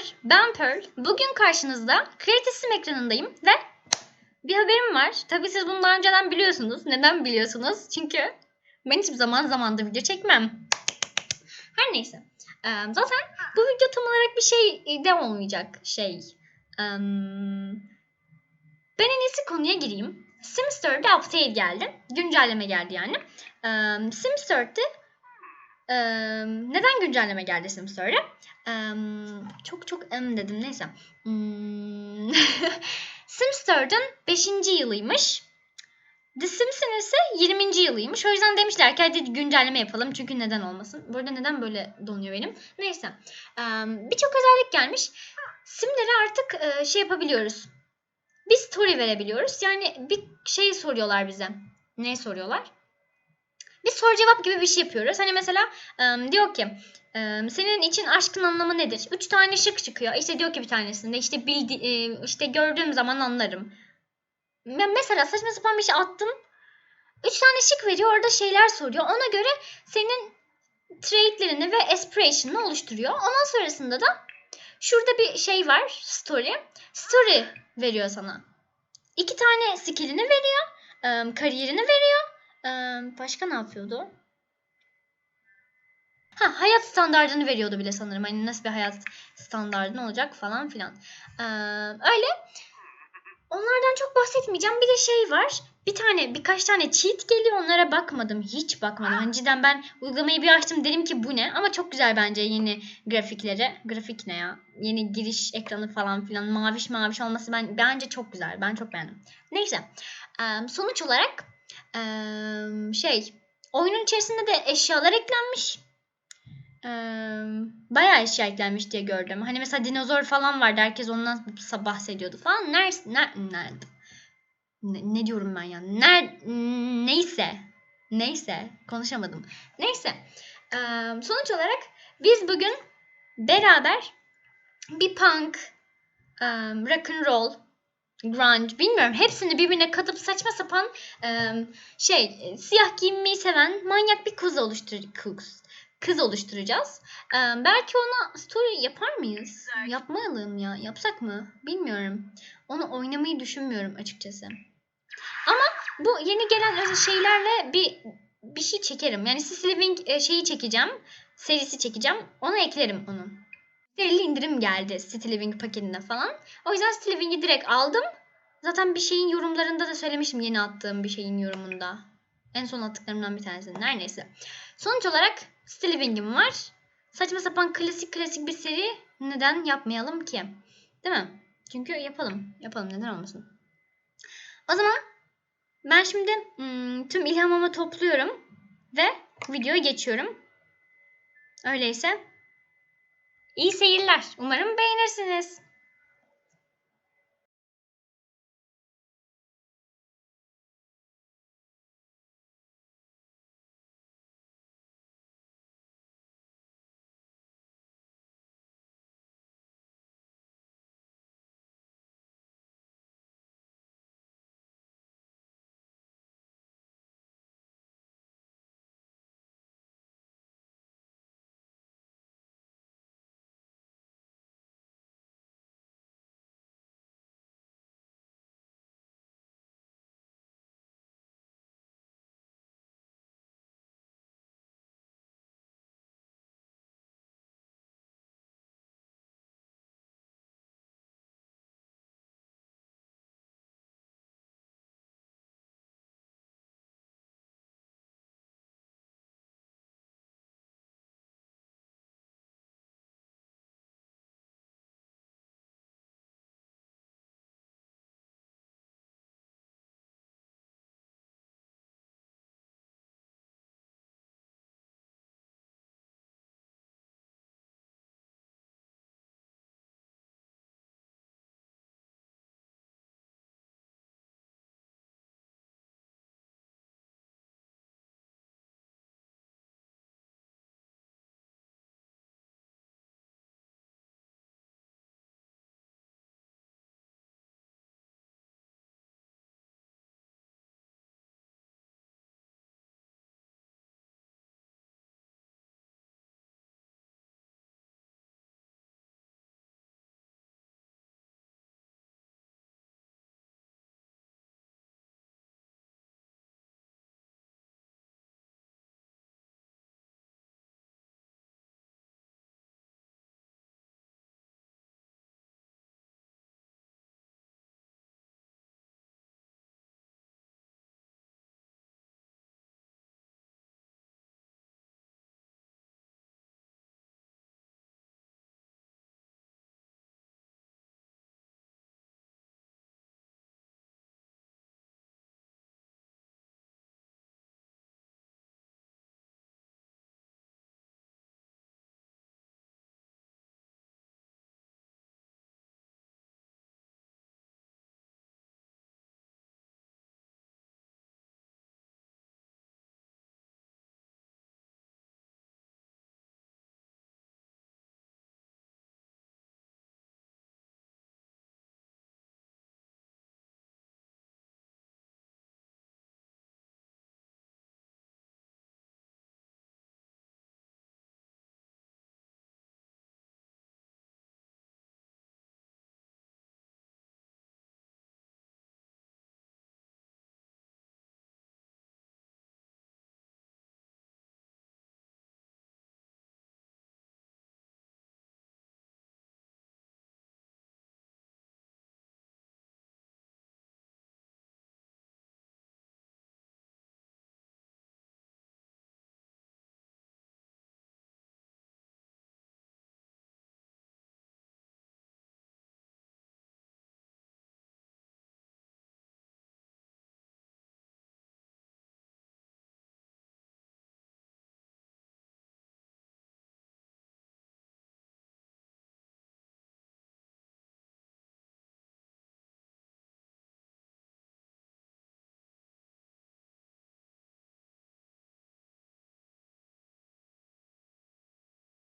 Selamlar, ben Pearl. Bugün karşınızda Creative ekranındayım ve bir haberim var. Tabii siz bunu daha önceden biliyorsunuz. Neden biliyorsunuz? Çünkü ben hiçbir zaman zamanda video çekmem. Her neyse. Zaten bu video tam olarak bir şey de olmayacak şey. Ben en iyisi konuya gireyim. Sims 4'e update geldi. Güncelleme geldi yani. Sims 4'te ee, neden güncelleme geldi Sims 4'e? Ee, çok çok em dedim neyse. Hmm. Sims 4'ün 5. yılıymış. The Sims'in ise 20. yılıymış. O yüzden demişler ki hadi güncelleme yapalım. Çünkü neden olmasın. Burada neden böyle donuyor benim? Neyse. Ee, Birçok özellik gelmiş. Simleri artık e, şey yapabiliyoruz. Bir story verebiliyoruz. Yani bir şey soruyorlar bize. Ne soruyorlar? Bir soru cevap gibi bir şey yapıyoruz. Hani mesela e, diyor ki e, senin için aşkın anlamı nedir? Üç tane şık çıkıyor. İşte diyor ki bir tanesinde işte bildi, e, işte gördüğüm zaman anlarım. Ben mesela saçma sapan bir şey attım. Üç tane şık veriyor. Orada şeyler soruyor. Ona göre senin traitlerini ve aspiration'ını oluşturuyor. Ondan sonrasında da şurada bir şey var. Story. Story veriyor sana. İki tane skill'ini veriyor. kariyerini veriyor. E, başka ne yapıyordu? Ha, hayat standartını veriyordu bile sanırım. Hani nasıl bir hayat standartın olacak falan filan. Ee, öyle. Onlardan çok bahsetmeyeceğim. Bir de şey var. Bir tane birkaç tane cheat geliyor. Onlara bakmadım. Hiç bakmadım. Hani cidden ben uygulamayı bir açtım. Dedim ki bu ne? Ama çok güzel bence yeni grafikleri. Grafik ne ya? Yeni giriş ekranı falan filan. Maviş maviş olması ben bence çok güzel. Ben çok beğendim. Neyse. Ee, sonuç olarak ee, şey oyunun içerisinde de eşyalar eklenmiş. Ee, bayağı eşya eklenmiş diye gördüm. Hani mesela dinozor falan vardı. Herkes ondan bahsediyordu falan. Nerede? Ner, nerede? Ne, ne diyorum ben ya? Ner, neyse. Neyse. Konuşamadım. Neyse. Ee, sonuç olarak biz bugün beraber bir punk, um, rock and roll, grunge bilmiyorum hepsini birbirine katıp saçma sapan um, şey siyah giyinmeyi seven manyak bir kız oluştur kız, oluşturacağız. Ee, belki ona story yapar mıyız? Yapmayalım ya. Yapsak mı? Bilmiyorum. Onu oynamayı düşünmüyorum açıkçası. Ama bu yeni gelen özel şeylerle bir bir şey çekerim. Yani Sissy Living e, şeyi çekeceğim. Serisi çekeceğim. Ona eklerim onu. 50 indirim geldi City Living paketine falan. O yüzden City Living'i direkt aldım. Zaten bir şeyin yorumlarında da söylemiştim yeni attığım bir şeyin yorumunda. En son attıklarımdan bir tanesi. Her neyse. Sonuç olarak City Living'im var. Saçma sapan klasik klasik bir seri neden yapmayalım ki? Değil mi? Çünkü yapalım. Yapalım neden olmasın. O zaman ben şimdi hmm, tüm ilhamımı topluyorum ve videoya geçiyorum. Öyleyse iyi seyirler. Umarım beğenirsiniz.